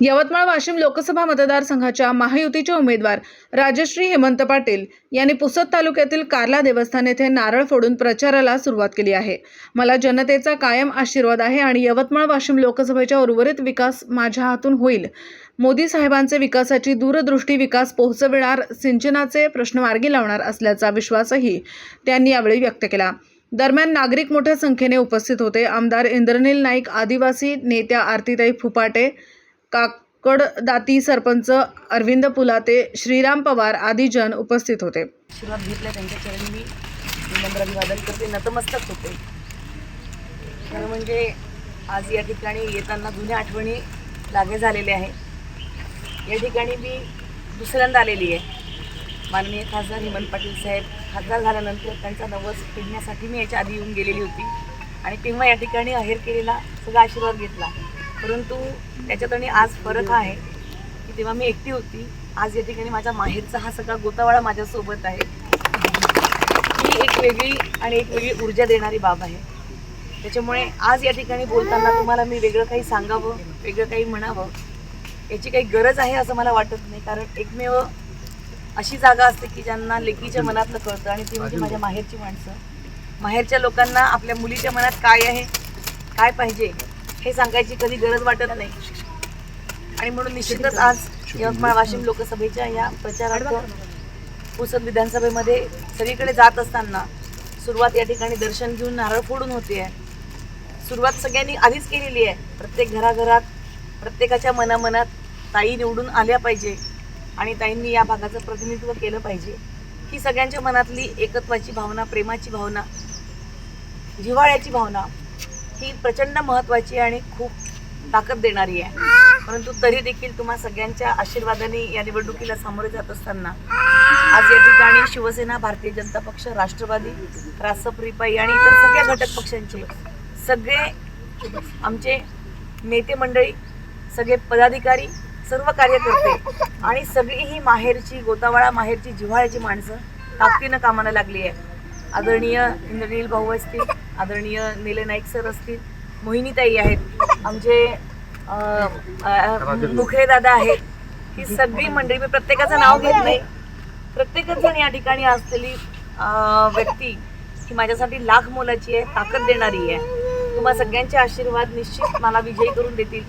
यवतमाळ वाशिम लोकसभा मतदारसंघाच्या महायुतीचे उमेदवार राजश्री हेमंत पाटील यांनी पुसद तालुक्यातील कार्ला देवस्थान येथे नारळ फोडून प्रचाराला सुरुवात केली आहे. मला जनतेचा कायम आशीर्वाद आहे आणि यवतमाळ वाशिम लोकसभेच्या उर्वरित विकास माझ्या हातून होईल. मोदी साहेबांचे विकासाची दूरदृष्टी विकास पोहोचविणार सिंचनाचे प्रश्न मार्गी लावणार असल्याचा विश्वासही त्यांनी यावेळी व्यक्त केला. दरम्यान नागरिक मोठ्या संख्येने उपस्थित होते. आमदार इंद्रनील नाईक आदिवासी नेत्या आरतीताई फुपाटे काकडदाती सरपंच अरविंद पुलाते श्रीराम पवार आदी जन उपस्थित होते. आशीर्वाद घेतला त्यांच्या चरणी. मी नम्र अभिवादन करते. नतमस्तक होते. खरं म्हणजे आज या ठिकाणी येताना जुन्या आठवणी जागे झालेले आहे. या ठिकाणी मी दुसऱ्यांदा आलेली आहे. माननीय खासदार हेमंत पाटील साहेब खासदार झाल्यानंतर त्यांचा नवस फिरण्यासाठी मी याच्या आधी येऊन गेलेली होती. आणि तेव्हा या ठिकाणी अहेर केलेला सगळा आशीर्वाद घेतला. परंतु त्याच्यात आणि आज फरक हा आहे की तेव्हा मी एकटी होती. आज या ठिकाणी माझ्या माहेरचा हा सगळा गोतावाळा माझ्यासोबत आहे. ही एक वेगळी आणि एक वेगळी ऊर्जा देणारी बाब आहे. त्याच्यामुळे आज या ठिकाणी बोलताना तुम्हाला मी वेगळं काही सांगावं वेगळं काही म्हणावं याची काही गरज आहे असं मला वाटत नाही. कारण एकमेव अशी जागा असते की ज्यांना लेकीच्या मनातलं कळतं आणि ती म्हणजे माझ्या माहेरची माणसं. माहेरच्या लोकांना आपल्या मुलीच्या मनात काय आहे? काय पाहिजे? हे सांगायची कधी गरज वाटत नाही. आणि म्हणून निश्चितच आज यवतमाळ वाशिम लोकसभेच्या या प्रचारार्थ पुसद विधानसभेमध्ये सगळीकडे जात असताना सुरुवात या ठिकाणी दर्शन घेऊन नारळ फोडून होते आहे सुरुवात सगळ्यांनी आधीच केलेली आहे. प्रत्येक घराघरात प्रत्येकाच्या मनामनात ताई निवडून आल्या पाहिजे आणि ताईंनी या भागाचं प्रतिनिधित्व केलं पाहिजे. ही सगळ्यांच्या मनातली एकत्वाची भावना प्रेमाची भावना जिव्हाळ्याची भावना ही प्रचंड महत्त्वाची आणि खूप ताकद देणारी आहे. परंतु तरी देखील तुम्हा सगळ्यांच्या आशीर्वादाने या निवडणुकीला सामोरे जात असताना आज या ठिकाणी शिवसेना भारतीय जनता पक्ष राष्ट्रवादी रासप रिपाई आणि इतर सगळ्या घटक पक्षांचे सगळे आमचे नेते मंडळी सगळे पदाधिकारी सर्व कार्यकर्ते आणि सगळी ही माहेरची गोतावाळा माहेरची जिव्हाळ्याची माणसं ताकदीनं कामाला लागली आहे आदरणीय इंद्रनील भाऊ असतील आदरणीय निले नाईक सर असतील मोहिनीताई आहेत आमचे मुखरे दादा आहेत ही सगळी मंडळी मी प्रत्येकाचं नाव घेत नाही. प्रत्येकच जण या ठिकाणी असलेली व्यक्ती ही माझ्यासाठी लाख मोलाची आहे ताकद देणारी आहे. तुम्हा सगळ्यांचे आशीर्वाद निश्चित मला विजयी करून देतील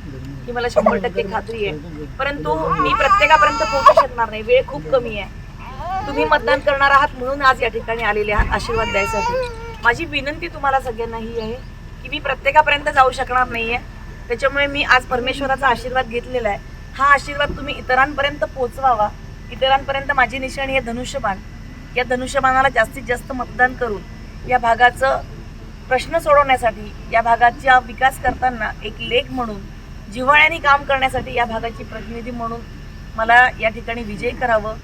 ही मला शंभर टक्के खात्री आहे. परंतु मी प्रत्येकापर्यंत पोहोचू शकणार नाही वेळ खूप कमी आहे. तुम्ही मतदान करणार आहात म्हणून आज या ठिकाणी आलेले आहात आशीर्वाद द्यायसाठी. माझी विनंती तुम्हाला सगळ्यांना ही आहे की मी प्रत्येकापर्यंत जाऊ शकणार नाही आहे त्याच्यामुळे मी आज परमेश्वराचा आशीर्वाद घेतलेला आहे. हा आशीर्वाद तुम्ही इतरांपर्यंत पोचवावा. इतरांपर्यंत माझी निशाणी आहे धनुष्यबाण या धनुष्यबाणाला जास्तीत जास्त मतदान करून या भागाचं प्रश्न सोडवण्यासाठी या भागाचा विकास करताना एक लेख म्हणून जिव्हाळ्याने काम करण्यासाठी या भागाची प्रतिनिधी म्हणून मला या ठिकाणी विजय करावं.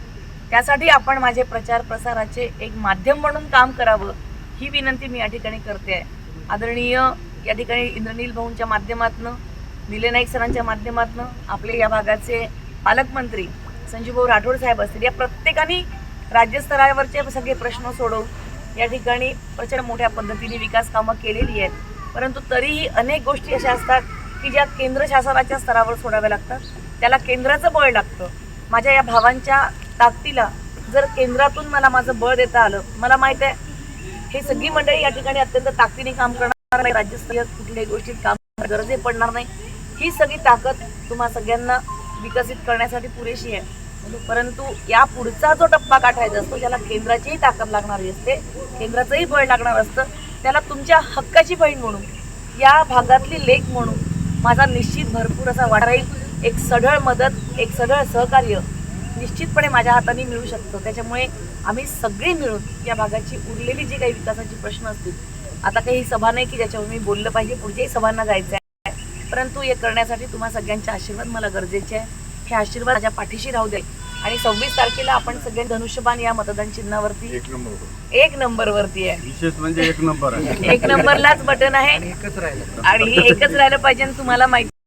त्यासाठी आपण माझे प्रचार प्रसाराचे एक माध्यम म्हणून काम करावं. ही विनंती मी या ठिकाणी करते आहे. आदरणीय या ठिकाणी इंद्रनील भाऊंच्या माध्यमातनं निले नाईक सरांच्या माध्यमातनं आपले या भागाचे पालकमंत्री संजीवभाऊ राठोड साहेब असतील या प्रत्येकाने राज्यस्तरावरचे सगळे प्रश्न सोडवून या ठिकाणी प्रचंड मोठ्या पद्धतीने विकास कामं केलेली आहेत. परंतु तरीही अनेक गोष्टी अशा असतात की ज्या केंद्र शासनाच्या स्तरावर सोडाव्या लागतात. त्याला केंद्राचं बळ लागतं. माझ्या या भावांच्या ताकदीला जर केंद्रातून मला माझं बळ देता आलं मला माहीत आहे हे सगळी मंडळी या ठिकाणी अत्यंत ताकदीने काम करणार नाही. राज्यस्तरीय कुठल्याही गोष्टीत काम गरजही पडणार नाही. ही सगळी ताकद तुम्हा सगळ्यांना विकसित करण्यासाठी पुरेशी आहे. परंतु या पुढचा जो टप्पा गाठायचा असतो त्याला केंद्राचीही ताकद लागणारी असते केंद्राचंही बळ लागणार असतं त्याला तुमच्या हक्काची बहीण म्हणून या भागातली लेख म्हणून माझा निश्चित भरपूर असा वाढ राहील. एक सढळ मदत एक सढळ सहकार्य निश्चितपणे माझ्या हाताने मिळू शकतं. त्याच्यामुळे आम्ही सगळे मिळून या भागाची उरलेली जी काही विकासाची प्रश्न असतील आता काही सभा नाही की ज्याच्यावर मी बोललं पाहिजे पुढच्याही सभांना जायचं आहे. परंतु हे करण्यासाठी तुम्हा सगळ्यांचे आशीर्वाद मला गरजेचे आहे. हे आशीर्वाद माझ्या पाठीशी राहू दे आणि सव्वीस तारखेला आपण सगळे धनुष्यबाण या मतदान चिन्हावरती एक नंबर एक नंबर वरती आहे. विशेष म्हणजे एक नंबर आहे. एक नंबरलाच बटन आहे. आणि हे एकच राहिलं पाहिजे आणि तुम्हाला माहिती आहे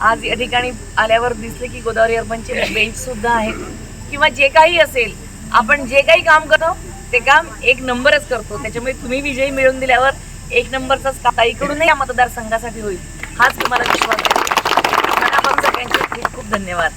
आज या ठिकाणी आल्यावर दिसले की गोदावरी अर्बनचे बेंच सुद्धा आहेत किंवा जे काही असेल आपण जे काही काम करतो ते काम एक नंबरच करतो. त्याच्यामुळे तुम्ही विजयी मिळवून दिल्यावर एक नंबरचाच ताईकडूनही या मतदारसंघासाठी होईल. हाच तुम्हाला विश्वास आहे. मनापासून सगळ्यांचे खूप खूप धन्यवाद.